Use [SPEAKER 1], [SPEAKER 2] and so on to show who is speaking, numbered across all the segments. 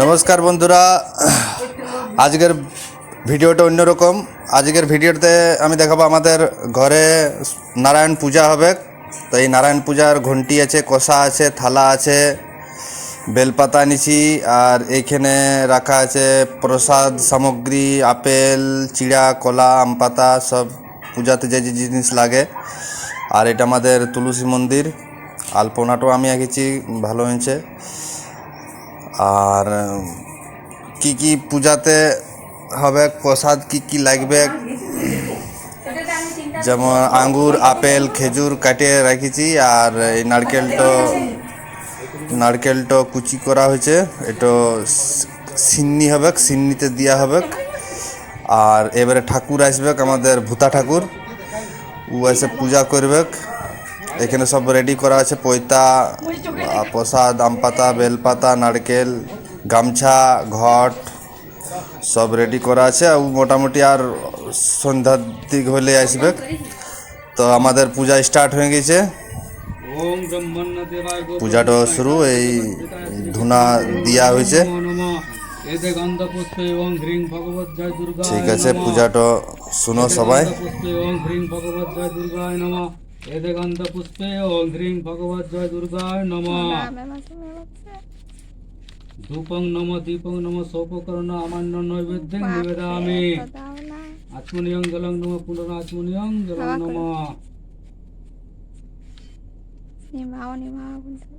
[SPEAKER 1] নমস্কার বন্ধুরা। আজকের ভিডিওটা অন্যরকম। আজকের ভিডিওতে আমি দেখাবো আমাদের ঘরে নারায়ণ পূজা হবে। তো এই নারায়ণ পূজার ঘন্টি আছে, কষা আছে, থালা আছে, বেলপাতা নিছি আর এইখানে রাখা আছে প্রসাদ, সামগ্রী, আপেল, চিড়া, কলা, আম পাতা, সব পূজাতে যে যে জিনিস লাগে। আর এটা আমাদের তুলসী মন্দির। আলপনাটাও আমি এঁকেছি, ভালো হয়েছে। আর কি কি পূজাতে হবে, প্রসাদ কি কি লাগবে? যেমন আঙ্গুর, আপেল, খেজুর কাটিয়ে রেখেছি, আর এই নারকেলটা নারকেলটা কুচি করা হয়েছে, এটা সিন্নি হবে সিন্নিতে দেওয়া হবে আর এবারে ঠাকুর আসবে আমাদের ভূতা ঠাকুর, ও এসে পূজা করবে এখানে সব রেডি করা আছে পৈতা প্রসাদ আম পাতা বেলপাতা নারকেল গামছা ঘট সব রেডি করা আছে। আর মোটামুটি আর সন্ধ্যার দিক হলে আসবে। তো আমাদের পূজা স্টার্ট হয়ে গেছে। পূজাটা শুরু এই ধুনা দিয়া হয়েছে। ঠিক আছে পূজাটা শুনো সবাই।
[SPEAKER 2] এতে পুষ্পে ওম হ্রিং ভগবত জয় দুর্গায় নমঃ। ধূপং নম দীপং নম সৌপকর্ণ আমান্য নৈবেদ্যং নিবেদামি। আচমনিয়ং জলং নম পুনর আচমনিয়ং জলং নম।
[SPEAKER 3] নিভাও নিভাও বলতে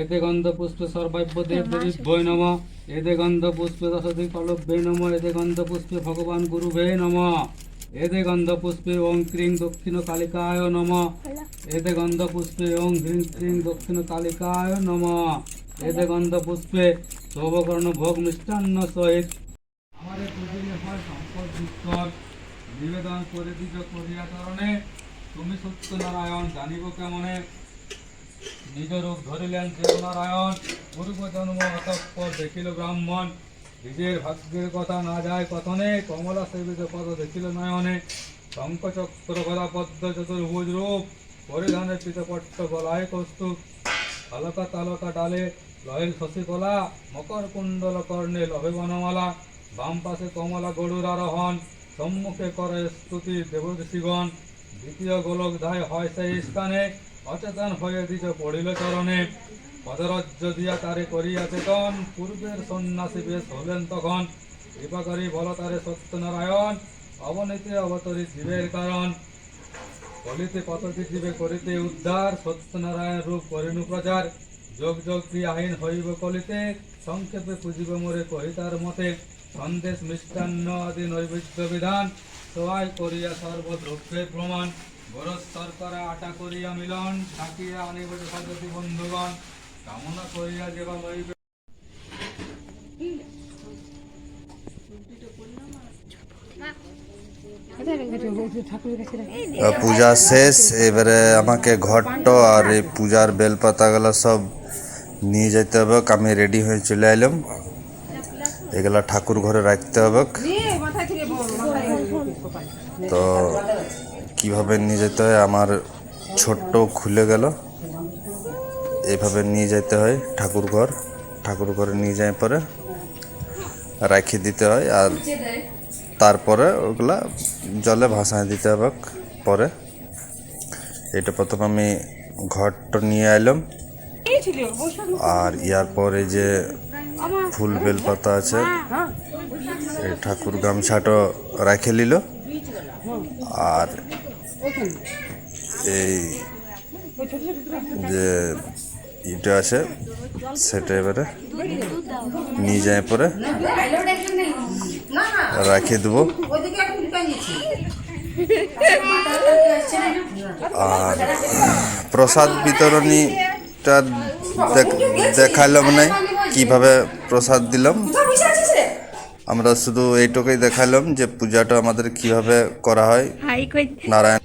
[SPEAKER 2] এতে গন্ধ পুষ্পে সর্বাব্য দেব দেবীভ্যৈ নম। এতে গন্ধ পুষ্পে দশধি কলব্যে নম। এতে গন্ধ পুষ্পে ভগবান গুরুভে নম। এতে গন্ধ পুষ্পে ওং ক্রিং দক্ষিণ কালিকায় নম। এতে গন্ধ পুষ্পে ওং হ্রিং ক্রিং দক্ষিণ কালিকায় নম। এতে গন্ধ পুষ্পে সর্বকর্ণ ভোগ মিষ্টান্ন সহিত। আমাদের পূজনীয় হয় সম্পদ বিস্তর নিবেদন করে দিজ করিয়া কারণে তুমি সত্যনারায়ণ জানিব কেমনে? নিজ রূপ ধরিলেন দেবনারায়ণ পূর্ব জন্ম অতঃপর দেখিল ব্রাহ্মণ। নিজের ভাগ্যের কথা না যায় কথনে কমলা সেবিত পদ দেখিল নয়নে। শঙ্খচক্র গলা পদ্ম চতুর্ভুজ রূপ, পরিধানে পিতপট্ট গলায় কৌস্তুভ তালকা তালকা ডালে লয়েল শশীকলা মকর কুণ্ডল কর্ণে লভে বনমালা। বাম পাশে কমলা গরুর আরোহণ, সম্মুখে করে স্তুতি দেবঋষিগণ দ্বিতীয় গোলক ধায় হয় সেই স্থানে। অচেতন হয়ে দিজ পড়িল চরণে। পদরজ্জ দিয়া তারে করিয়া চেতন পূর্বের সন্ন্যাসী বেশ হলেন তখন। কৃপা করি বল তারে সত্যনারায়ণ, অবনীতি অবতরী জীবের কারণ। কলিতে কতটি জীবে করিতে উদ্ধার, সত্যনারায়ণ রূপ করিনু প্রচার। যোগ যোগ কি আইন হইব কলিতে, সংক্ষেপে পুজিব মোরে কহিতার মতে, সন্দেশ মিষ্টান্ন আদি নৈবেদ্য বিধান, সবাই করিয়া সর্বদ্রব্যে প্রমাণ। আটা করিয়া মিলন আনিব সদতি বন্ধুগণ, কামনা করিয়া যেবা লইবে।
[SPEAKER 1] পূজা শেষ, এবারে আমাকে ঘরটা আর এই পূজার বেলপাতাগুলো সব নিয়ে যেতে হবে। আমি রেডি হয়ে চলে এলাম এগুলা ঠাকুর ঘরে রাখতে হবে। তো কীভাবে নিয়ে যেতে হয় আমার ছোট্ট খুলে গেল। এইভাবে নিয়ে যেতে হয় ঠাকুর ঘর। ঠাকুর ঘরে নিয়ে যায় পরে রাখি দিতে হয় আর তারপরে ওগুলা জলে ভাসায় দিতে হবে পরে। এটা প্রথম আমি ঘরটা নিয়ে এলাম। আর ইয়ার পরে যে ফুল বেলপাতা আছে ঠাকুর গামছাটা রেখে নিল। আর এই যে ইটা আছে সেটা এবারে নিয়ে যায় পরে রাখিয়ে দেবো। আর প্রসাদ বিতরণীটা দেখ- দেখালাম নাই কীভাবে প্রসাদ দিলাম। আমরা শুধু এইটুকুই দেখালাম যে পূজাটা আমাদের কীভাবে করা হয়। নারায়ণ